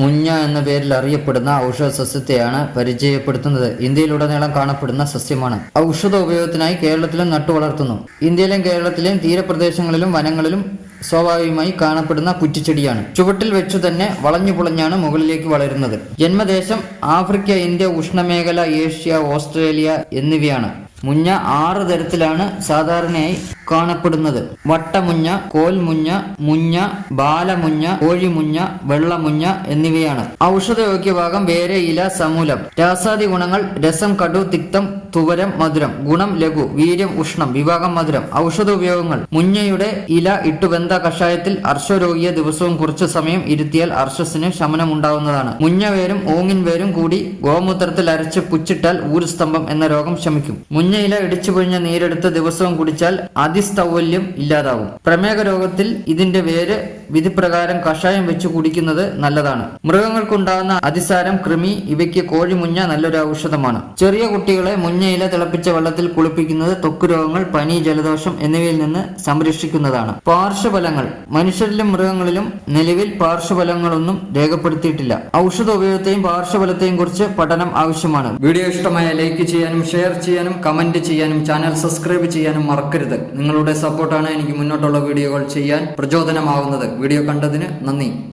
മുഞ്ഞ എന്ന പേരിൽ അറിയപ്പെടുന്ന ഔഷധ സസ്യത്തെയാണ് പരിചയപ്പെടുത്തുന്നത്. ഇന്ത്യയിലുടനീളം കാണപ്പെടുന്ന സസ്യമാണ്. ഔഷധ ഉപയോഗത്തിനായി കേരളത്തിലും നട്ടുവളർത്തുന്നു ഇന്ത്യയിലും കേരളത്തിലെയും തീരപ്രദേശങ്ങളിലും വനങ്ങളിലും സ്വാഭാവികമായി കാണപ്പെടുന്ന കുറ്റിച്ചെടിയാണ്. ചുവട്ടിൽ വെച്ചു തന്നെ വളഞ്ഞു പുളഞ്ഞാണ് മുകളിലേക്ക് വളരുന്നത്. ജന്മദേശം ആഫ്രിക്ക ഇന്ത്യ ഉഷ്ണമേഖല ഏഷ്യ ഓസ്ട്രേലിയ എന്നിവയാണ്. മുഞ്ഞ ആറ് തരത്തിലാണ് സാധാരണയായി കാണപ്പെടുന്നത്. വട്ടമുഞ്ഞ കോൽമുഞ്ഞ മുഞ്ഞ ബാലമുഞ്ഞ കോഴിമുഞ്ഞ വെള്ളമുഞ്ഞ എന്നിവയാണ്. ഔഷധയോഗ്യ ഭാഗം വേരെ ഇല സമൂലം. രാസാദി ഗുണങ്ങൾ രസം കടു തിക്തം തുവരം മധുരം. ഗുണം ലഘു വീര്യം ഉഷ്ണം വിഭാഗം മധുരം. ഔഷധ ഉപയോഗങ്ങൾ. മുഞ്ഞയുടെ ഇല ഇട്ടുവെന്ത കഷായത്തിൽ അർശ്വരോഗിയെ ദിവസവും കുറച്ചു സമയം ഇരുത്തിയാൽ അർശസിന് ശമനമുണ്ടാവുന്നതാണ്. മുഞ്ഞവേരും ഓങ്ങിൻ വേരും കൂടി ഗോമൂത്രത്തിൽ അരച്ച് പുച്ചിട്ടാൽ ഊരുസ്തംഭം എന്ന രോഗം ശമിക്കും. മുഞ്ഞയില ഇടിച്ചു പൊഴിഞ്ഞ നീരെടുത്ത് ദിവസവും കുടിച്ചാൽ അതിസ്തൗല്യം ഇല്ലാതാവും. പ്രമേഹ രോഗത്തിൽ ഇതിന്റെ വേര് വിധിപ്രകാരം കഷായം വെച്ച് കുടിക്കുന്നത് നല്ലതാണ്. മൃഗങ്ങൾക്കുണ്ടാകുന്ന അതിസാരം കൃമി ഇവയ്ക്ക് കോഴിമുഞ്ഞ നല്ലൊരു ഔഷധമാണ്. ചെറിയ കുട്ടികളെ മുഞ്ഞയില തിളപ്പിച്ച വെള്ളത്തിൽ കുളിപ്പിക്കുന്നത് ത്വക്ക് രോഗങ്ങൾ പനി ജലദോഷം എന്നിവയിൽ നിന്ന് സംരക്ഷിക്കുന്നതാണ്. പാർശ്വഫലങ്ങൾ. മനുഷ്യരിലും മൃഗങ്ങളിലും നിലവിൽ പാർശ്വഫലങ്ങളൊന്നും രേഖപ്പെടുത്തിയിട്ടില്ല. ഔഷധ ഉപയോഗത്തെയും പാർശ്വഫലത്തെയും കുറിച്ച് പഠനം ആവശ്യമാണ്. വീഡിയോ ഇഷ്ടമായ ലൈക്ക് ചെയ്യാനും ഷെയർ ചെയ്യാനും കമന്റ് ചെയ്യാനും ചാനൽ സബ്സ്ക്രൈബ് ചെയ്യാനും മറക്കരുത്. നിങ്ങളുടെ സപ്പോർട്ടാണ് എനിക്ക് മുന്നോട്ടുള്ള വീഡിയോകൾ ചെയ്യാൻ പ്രചോദനമാവുന്നത്. വീഡിയോ കണ്ടതിന് നന്ദി.